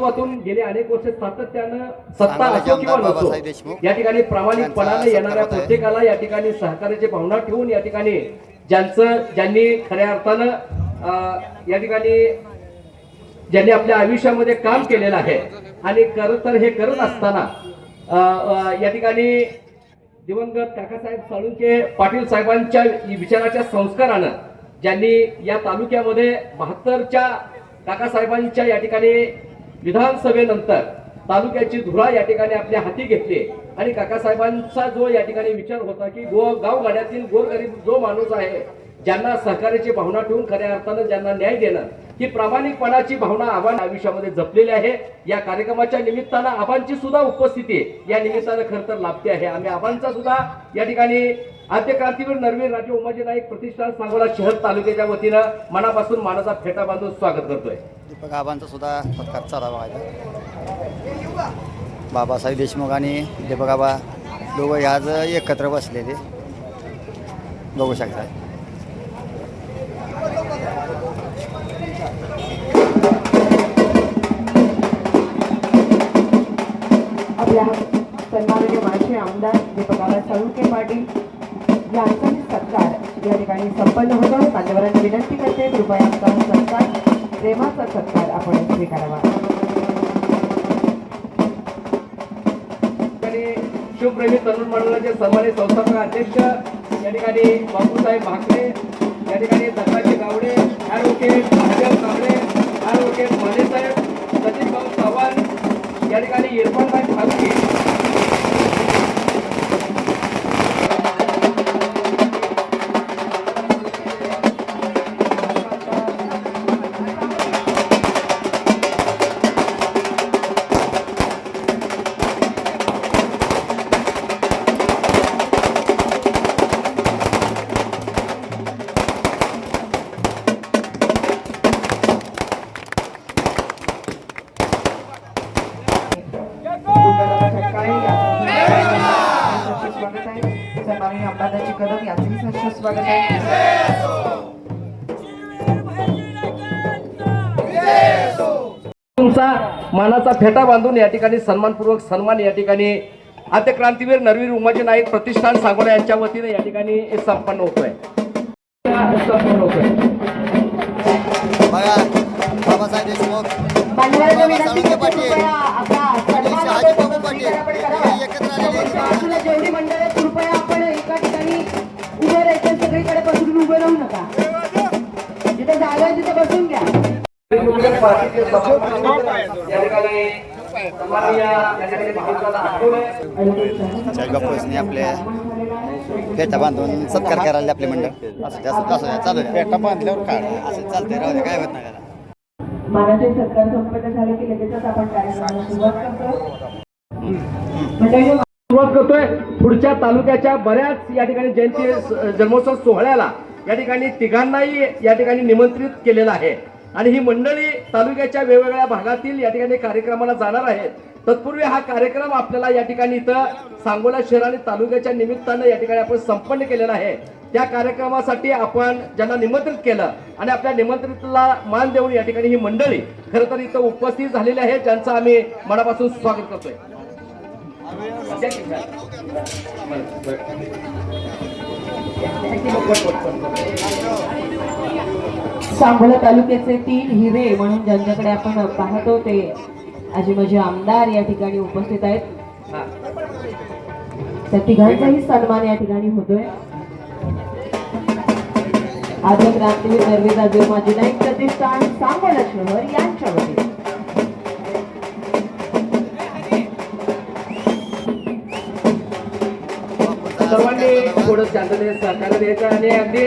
नेतृत्वातून गेले अनेक वर्ष सातत्यानं सत्ता असो किंवा नसो या ठिकाणी प्रामाणिकपणाने येणाऱ्या. प्रत्येकाला या ठिकाणी सहकार्याची भावना ठेवून या ठिकाणी ज्यांचं ज्यांनी खऱ्या अर्थानं या ठिकाणी ज्यांनी आपल्या आयुष्यामध्ये काम केलेलं आहे आणि खरं तर हे करत असताना या ठिकाणी दिवंगत काकासाहेब साळुंके पाटील साहेबांच्या विचाराच्या संस्कारानं ज्यांनी या तालुक्यामध्ये बहात्तरच्या काकासाहेबांच्या या ठिकाणी विधानसभेनंतर तालुक्याची धुरा या ठिकाणी आपल्या हाती घेतली आणि काकासाहेबांचा जो या ठिकाणी विचार होता की गो गावगाड्यातील गोरगरीब जो माणूस आहे ज्यांना सहकार्याची भावना ठेवून खऱ्या अर्थानं ज्यांना न्याय देणं ही प्रामाणिकपणाची भावना आव्हान आयुष्यामध्ये जपलेली आहे. या कार्यक्रमाच्या निमित्तानं आव्हानची सुद्धा उपस्थिती या निमित्तानं खरं तर लाभते आहे. आम्ही आव्हानचा सुद्धा या ठिकाणी आद्य क्रांतीवीर नरवीर राजे उमाजी नाईक प्रतिष्ठान सांगोला शहर तालुक्याच्या वतीनं मनापासून मानाचा फेटा बांधून स्वागत करतोय. दीपक आबांचा सुद्धा सत्कार चाला बघायचा बाबासाहेब देशमुख आणि दीपक आबा दोघं आज एकत्र बसलेले. बघू शकता. आपल्या सन्माननीय माजी आमदार दीपकाला साळुंके पाटील यांचाही सत्कार या ठिकाणी संपन्न होतो. मान्यवरांना विनंती करते. कृपया आमचा सत्कार प्रेमाचा सत्कार आपण स्वीकारावा. शिवप्रेमी तरुण मंडळाचे सन्मानित संस्थापक अध्यक्ष या ठिकाणी बापूसाहेब भाकरे या ठिकाणी दत्ताजी गावडे ॲडव्होकेट महादेव कांबळे ॲडव्होकेट मानेसाहेब सतीश भाऊ चव्हाण या ठिकाणी इरफानभाई फारुकी मानाचा फेटा बांधून या ठिकाणी सन्मानपूर्वक सन्मान या ठिकाणी आद्य क्रांतीवीर नरवीर उमाजी नाईक प्रतिष्ठान सांगोला यांच्या वतीने या ठिकाणी हे संपन्न होतोय. संपन्न होतोय बाबासाहेब देशमुख साळुंके पाटील आणि पाटील. हे एकत्र आलेले जेवढी मंडळ आहेत कृपया आपण एका ठिकाणी उभे राहायचं सगळीकडे बसून उभे राहू नका. जिथे जागा आहे तिथे बसून घ्या. बापूसने आपल्या फेटा बांधून सत्कार करायला आपले मंडळ. असं असं असं चालू आहे. फेटा बांधल्यावर काय? असं चालतंय. राहू दे काय होत नाही. मानाचे सत्कार संपन्न झाले की लगेचच आपण कार्यक्रमाला सुरुवात करतो. मंडळी सुरुवात करतोय पुढच्या तालुक्याच्या बऱ्याच या ठिकाणी जयंती जन्मोत्सव सोहळ्याला. या ठिकाणी तिघांनाही या ठिकाणी निमंत्रित केलेलं आहे. आणि ही मंडळी तालुक्याच्या वेगवेगळ्या भागातील या ठिकाणी कार्यक्रमाला जाणार आहेत. तत्पूर्वी हा कार्यक्रम आपल्याला या ठिकाणी इथं सांगोला शहर आणि तालुक्याच्या निमित्तानं या ठिकाणी आपण संपन्न केलेला आहे. त्या कार्यक्रमासाठी आपण ज्यांना निमंत्रित केलं आणि आपल्या निमंत्रितला मान देऊन या ठिकाणी ही मंडळी खरं तर इथं उपस्थित झालेली आहे ज्यांचं आम्ही मनापासून स्वागत करतोय. सांगोला तालुक्याचे तीन हिरे म्हणून ज्यांच्याकडे आपण पाहतो ते आजी माझे आमदार या ठिकाणी उपस्थित आहेत. त्या तिघांचाही सन्मान या ठिकाणी होतोय. आद्य क्रांतीवीर नरवी देव माझी नाईक प्रतिष्ठान सांगोला शहर यांच्या वतीने. सर्वांनी थोडं शांततेने सहकार्य द्यायचं आणि अगदी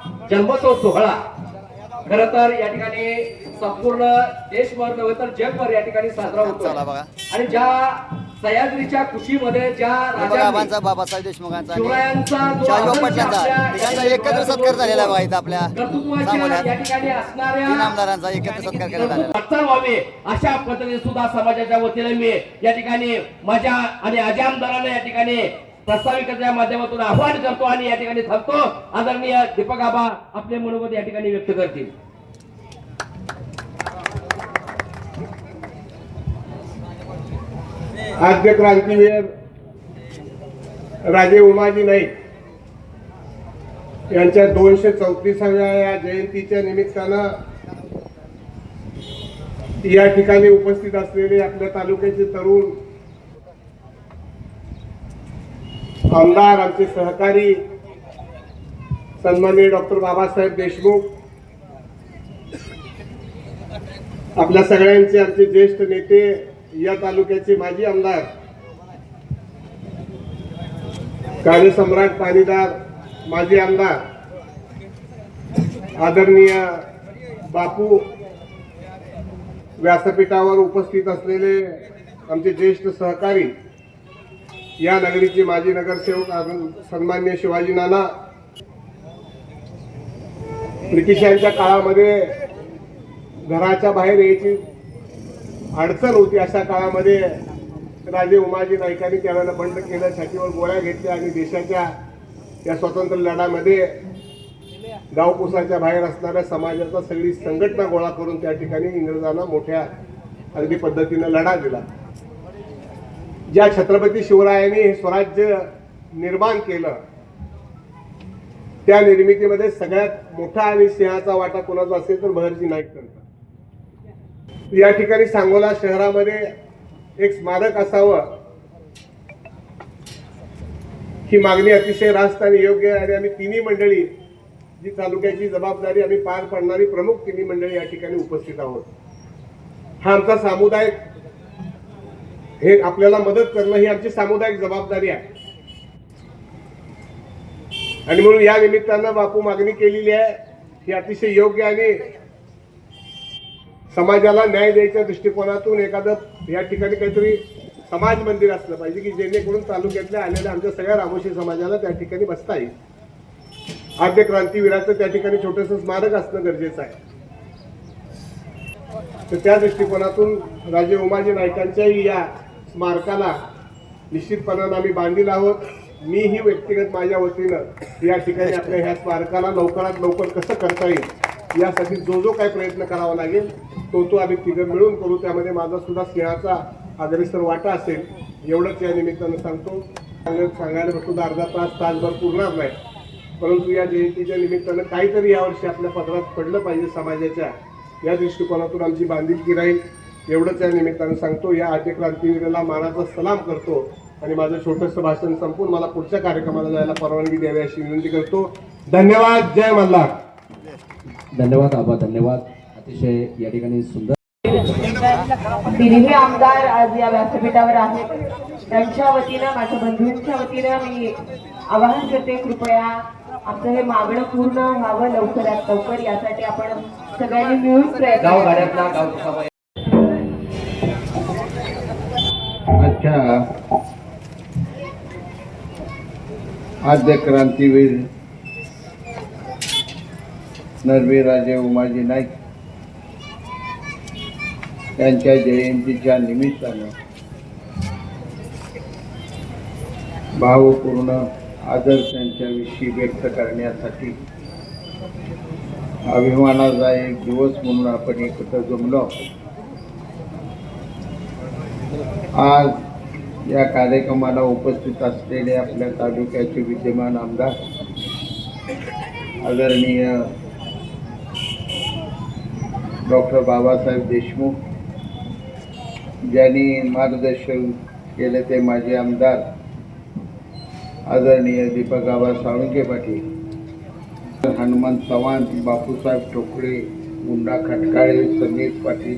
जन्मोत्सव सोहळा. खर तर या ठिकाणी संपूर्ण देशभर नव्हे तर जगभर या ठिकाणी साजरा होतो बघा. आणि ज्या सह्याद्रीच्या कुशीमध्ये ज्या राजांनी बाबांचा बाबासाहेब देशमुखांचा पाटलांचा एकत्र सत्कार झालेला आहे इथं आपल्या कर्तृत्वाच्या सांगोल्यात या ठिकाणी असणाऱ्या तीन आमदारांचा एकत्र सत्कार करण्यात आलेला व्हावी अशा पद्धतीने सुद्धा समाजाच्या वतीने मी या ठिकाणी माझ्या आणि अजय आमदारांना या ठिकाणी प्रस्ताविकाच्या माध्यमातून आव्हान करतो आणि या ठिकाणी थांबतो. आदरणीय दीपक आबा आपले मनोगत या ठिकाणी व्यक्त करतील. आद्य क्रांतीवीर राजे उमाजी नाईक यांच्या दोनशे चौतीसाव्या या जयंतीच्या निमित्तानं या ठिकाणी उपस्थित असलेले आपल्या तालुक्याचे तरुण आमदार आमचे सहकारी सन्माननीय डॉक्टर बाबासाहेब देशमुख आपल्या सगळ्यांचे आमचे ज्येष्ठ नेते या तालुक्याचे माजी आमदार कार्यसम्राट पाणीदार माजी आमदार आदरणीय बापू व्यासपीठावर उपस्थित असलेले आमचे ज्येष्ठ सहकारी या नगरीचे माजी नगरसेवक सन्मान्य शिवाजी नाना ब्रिटिशांच्या काळामध्ये घराच्या बाहेर यायची अडचण होती. अशा काळामध्ये राजे उमाजी नाईकांनी त्यावेळेला बंड केलं छातीवर गोळ्या घेतल्या आणि देशाच्या या स्वातंत्र्य लढ्यामध्ये गावकुसाच्या बाहेर असणाऱ्या समाजाचा सगळी संघटना गोळा करून त्या ठिकाणी इंग्रजांना मोठ्या अगदी पद्धतीनं लढा दिला. ज्या छत्रपती शिवरायांनी हे स्वराज्य निर्माण केलं त्या निर्मितीमध्ये सगळ्यात मोठा आणि सिंहाचा वाटा कोणाचा असेल तर महर्षी नाईक करतात. या ठिकाणी सांगोला शहरामध्ये एक स्मारक असावं ही मागणी अतिशय रास्त आणि योग्य आहे आणि आम्ही तिन्ही मंडळी जी तालुक्याची जबाबदारी आम्ही पार पाडणारी प्रमुख तिन्ही मंडळी या ठिकाणी उपस्थित आहोत. हा आमचा सामुदायिक हे आपल्याला मदत करणं ही आमची सामुदायिक जबाबदारी आहे. आणि म्हणून या निमित्तानं बापू मागणी केलेली आहे ही अतिशय योग्य आणि समाजाला न्याय द्यायच्या दृष्टिकोनातून एखादं या ठिकाणी काहीतरी समाज मंदिर असलं पाहिजे की जेणेकरून तालुक्यातल्या आलेल्या आमच्या सगळ्या रामोशी समाजाला त्या ठिकाणी बसता येईल. आद्य क्रांतीवीराचं त्या ठिकाणी छोटंसं स्मारक असणं गरजेचं आहे. तर त्या दृष्टिकोनातून राजे उमाजी नाईकांच्याही या स्मारकाला निश्चितपणानं आम्ही बांधील आहोत. मीही व्यक्तिगत माझ्या वतीनं या ठिकाणी आपल्या ह्या स्मारकाला लवकरात लवकर कसं करता येईल यासाठी जो जो काय प्रयत्न करावा लागेल तो तो आम्ही तिघं मिळून करू. त्यामध्ये माझा सुद्धा सिंहाचा अग्रेसर वाटा असेल एवढंच या निमित्तानं सांगतो. सांगायला सुद्धा अर्धा तास तासभर पुरणार नाही. परंतु या जयंतीच्या निमित्तानं काहीतरी यावर्षी आपल्या पदरात पडलं पाहिजे समाजाच्या. या दृष्टिकोनातून आमची बांधिलकी राहील. एवढंच या निमित्तानं सांगतो. या आद्य क्रांतीवीराला मानाचा सलाम करतो आणि माझं छोटंसं भाषण संपून मला पुढच्या कार्यक्रमाला जायला परवानगी द्यावी अशी विनंती करतो. धन्यवाद. जय मल्हार. धन्यवाद आबा धन्यवाद. अतिशय या ठिकाणी सुंदर तिन्ही आमदार आज या व्यासपीठावर आहेत. त्यांच्या वतीनं माझ्या बंधूंच्या वतीनं मी आवाहन करते कृपया आमचं हे मागणं पूर्ण व्हावं लवकरात लवकर. यासाठी आपण सगळ्यांनी मिळून प्रयत्न गाव आद्य क्रांतीवीर नरवी राजे उमाजी नाईक त्यांच्या जयंतीच्या निमित्तानं भावपूर्ण आदर त्यांच्याविषयी व्यक्त करण्यासाठी अभिमानाचा एक दिवस म्हणून आपण एकत्र जमलो आज या कार्यक्रमाला उपस्थित असलेले आपल्या तालुक्याचे विद्यमान आमदार आदरणीय डॉक्टर बाबासाहेब देशमुख ज्यांनी मार्गदर्शन केले ते माझे आमदार आदरणीय दीपक बाबा साळुंके पाटील हनुमंत चव्हाण बापूसाहेब टोकळे मुंडा खटकाळे समीर पाटील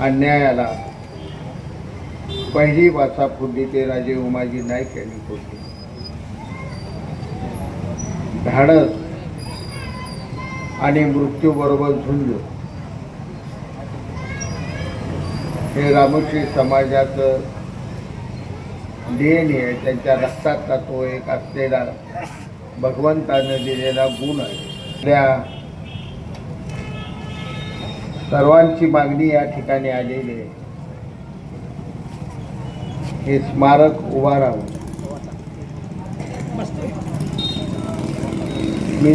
अन्यायाला पहिली वाचा फुडली ते राजे उमाजी नाईक यांनी फोडली धाडस आणि मृत्यूबरोबर झुंज. हे रामोशी समाजाचं डीएनए आहे. त्यांच्या रक्तातला तो एक असलेला भगवंतानं दिलेला गुण आहे. त्या सर्वांची मागणी या ठिकाणी आलेली आहे. हे स्मारक उभा मी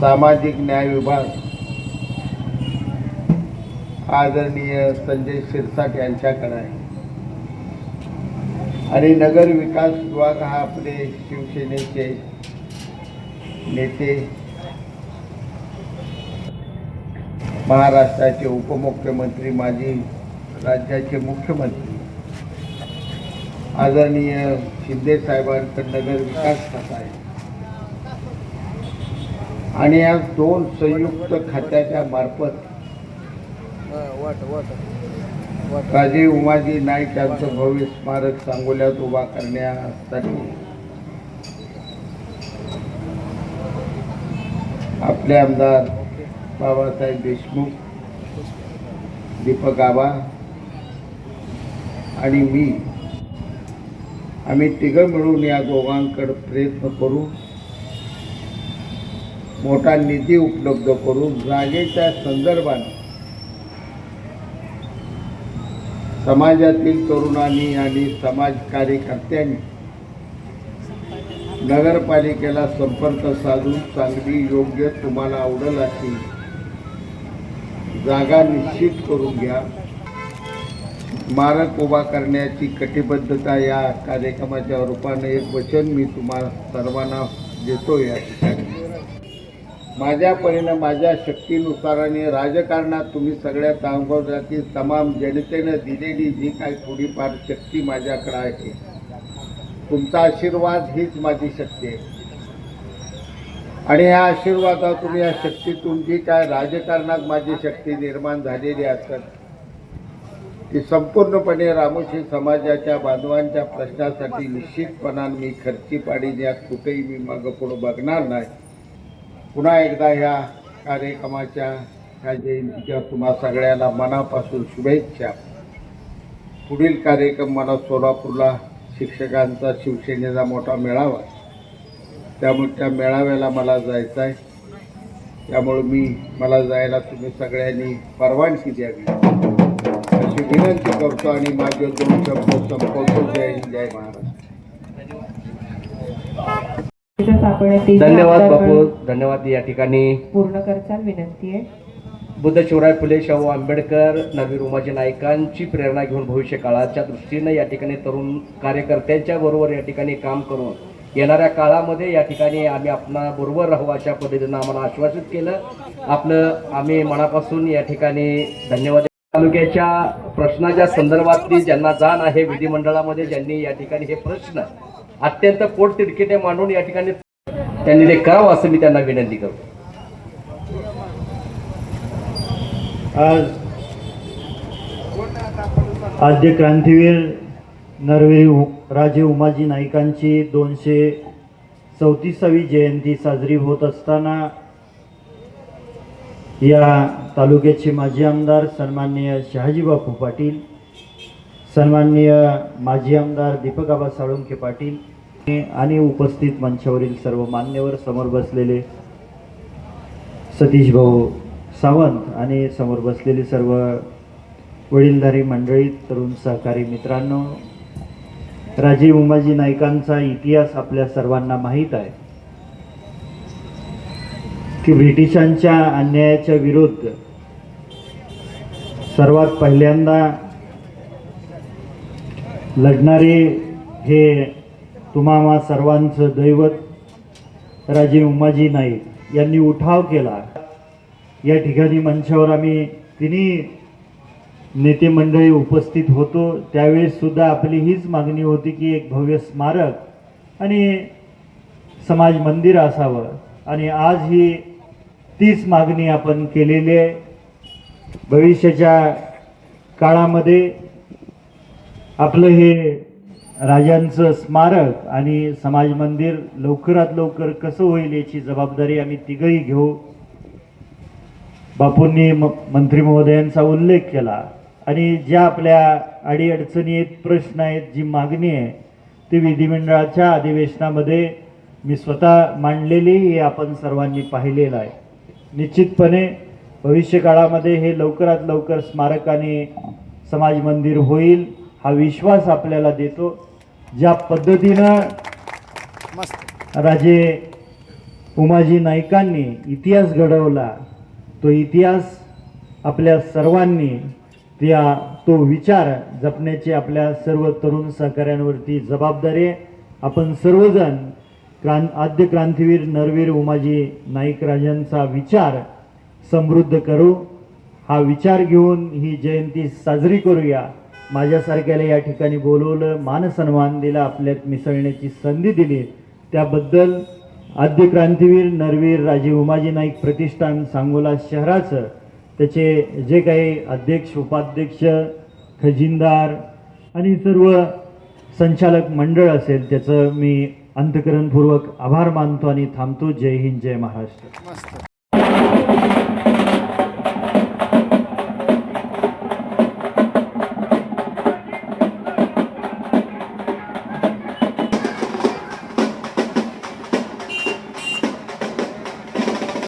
सामाजिक न्याय विभाग आदरणीय संजय शिरसाट यांच्याकडे आहे. आणि नगर विकास विभाग हा आपले शिवसेनेचे नेते महाराष्ट्राचे उपमुख्यमंत्री माजी राज्याचे मुख्यमंत्री आदरणीय शिंदे साहेबांचं नगर विकास खातं आहे आणि या दोन संयुक्त खात्याच्या मार्फत राजीव उमाजी नाईक यांचं भव्य स्मारक सांगोल्यात उभा करण्यासाठी आपले आमदार बाबासाहेब देशमुख दीपक आबा आणि मी. आम्ही तिघं मिळून या दोघांकडे प्रयत्न करू मोठा निधी उपलब्ध करू जागेच्या संदर्भाने. समाजातील तरुणांनी आणि समाज कार्यकर्त्यांनी नगरपालिकेला संपर्क साधून चांगली योग्य तुम्हाला आवडेल अशी जागा निश्चित करून घ्या. स्मारक उभा करण्याची कटिबद्धता या कार्यक्रमाच्या रूपाने एक वचन मी तुम्हाला सर्वांना देतो या ठिकाणी. माझ्या परीनं माझ्या शक्तीनुसार आणि राजकारणात तुम्ही सगळ्या तांगोजाती तमाम जनतेनं दिलेली जी काही थोडीफार शक्ती माझ्याकडे आहे. तुमचा आशीर्वाद हीच माझी शक्ती आहे. आणि ह्या आशीर्वादातून या शक्ती तुमची काय राजकारणात माझी शक्ती निर्माण झालेली असत ती संपूर्णपणे रामोशी समाजाच्या बांधवांच्या प्रश्नासाठी निश्चितपणाने मी खर्ची पाडीण्यात कुठेही मी मागं पुढं बघणार नाही. पुन्हा एकदा ह्या कार्यक्रमाच्या ह्या जयंतीच्या तुम्हा सगळ्यांना मनापासून शुभेच्छा. पुढील कार्यक्रम मला सोलापूरला शिक्षकांचा शिवसेनेचा मोठा मेळावा. त्यामुळे त्या मेळाव्याला मला जायचं आहे. त्यामुळे मी मला जायला तुम्ही सगळ्यांनी परवानगी द्यावी. अशी विनंती करतो आणि माझे दोन शब्द संपवतो. जय हिंद जय महाराष्ट्र. धन्यवाद बापू धन्यवाद या ठिकाणी पूर्ण करचाल विनंती आहे. बुद्ध शिवराय फुले शाहू आंबेडकर नवीर उमाजी नायकांची प्रेरणा घेऊन भविष्य काळाच्या दृष्टीने या ठिकाणी तरुण कार्यकर्त्यांच्या बरोबर या ठिकाणी काम करून येणाऱ्या काळामध्ये या ठिकाणी आम्ही आपणा बरोबर राहू अशा पद्धतीनं आम्हाला आश्वासित केलं. आपलं आम्ही मनापासून या ठिकाणी धन्यवाद तालुक्याच्या प्रश्नाच्या संदर्भातली ज्यांना जाण आहे विधिमंडळामध्ये ज्यांनी या ठिकाणी हे प्रश्न अत्यंत पोटतिडकीने मांडून या ठिकाणी त्यांनी ते करावं असं मी त्यांना विनंती करतो. आज आद्य क्रांतीवीर नरवे उ- राजे उमाजी नाईकांची दोनशे चौतीसावी जयंती साजरी होत असताना या तालुक्याचे माजी आमदार सन्माननीय शहाजीबापू पाटील सन्माननीय माजी आमदार दीपकाबा साळुंके पाटील आणि उपस्थित मंचावरील सर्व मान्यवर समोर बसलेले सतीश भाऊ सावंत आणि समोर बसलेले सर्व वडीलधारी मंडळी तरुण सहकारी मित्रांनो राजीव उमाजी नाईकांचा इतिहास आपल्या सर्वांना माहीत आहे. की ब्रिटिशांच्या अन्यायाच्या विरुद्ध सर्वात पहिल्यांदा लढणारे हे तुम्हा सर्वांचं दैवत राजे उमाजी नाईक यांनी उठाव केला. या ठिकाणी मंचावर आम्ही तिन्ही नेते मंडळी उपस्थित होतो. त्यावेळेस सुद्धा आपली हीच मागणी होती की एक भव्य स्मारक आणि समाज मंदिर असावं. आणि आज ही तीच मागणी आपण केलेली आहे. भविष्याच्या काळामध्ये आपलं हे राजांचं स्मारक आणि समाज मंदिर लवकरात लवकर कसं होईल याची जबाबदारी आम्ही तिघही घेऊ. बापूंनी म मंत्री महोदयांचा उल्लेख केला. आणि ज्या आपल्या अडीअडचणी आहेत प्रश्न आहेत जी मागणी आहे ती विधिमंडळाच्या अधिवेशनामध्ये मी स्वतः मांडलेली हे आपण सर्वांनी पाहिलेलं आहे. निश्चितपणे भविष्यकाळामध्ये हे लवकरात लवकर स्मारकाने समाज मंदिर होईल हा विश्वास आपल्याला देतो. ज्या पद्धतीनं राजे उमाजी नाईकांनी इतिहास घडवला तो इतिहास आपल्या सर्वांनी त्या तो विचार जपण्याची आपल्या सर्व तरुण सहकाऱ्यांवरती जबाबदारी आहे. आपण सर्वजण क्रां आद्य क्रांतीवीर नरवीर उमाजी नाईक राजांचा विचार समृद्ध करू. हा विचार घेऊन ही जयंती साजरी करूया. माझ्यासारख्याला या ठिकाणी बोलवलं मानसन्मान दिला आपल्यात मिसळण्याची संधी दिली. त्याबद्दल आद्य क्रांतीवीर नरवीर राजे उमाजी नाईक प्रतिष्ठान सांगोला शहराचं त्याचे जे काही अध्यक्ष उपाध्यक्ष खजिनदार आणि सर्व संचालक मंडळ असेल त्याचं मी अंतकरणपूर्वक आभार मानतो आणि थांबतो. जय हिंद जय महाराष्ट्र.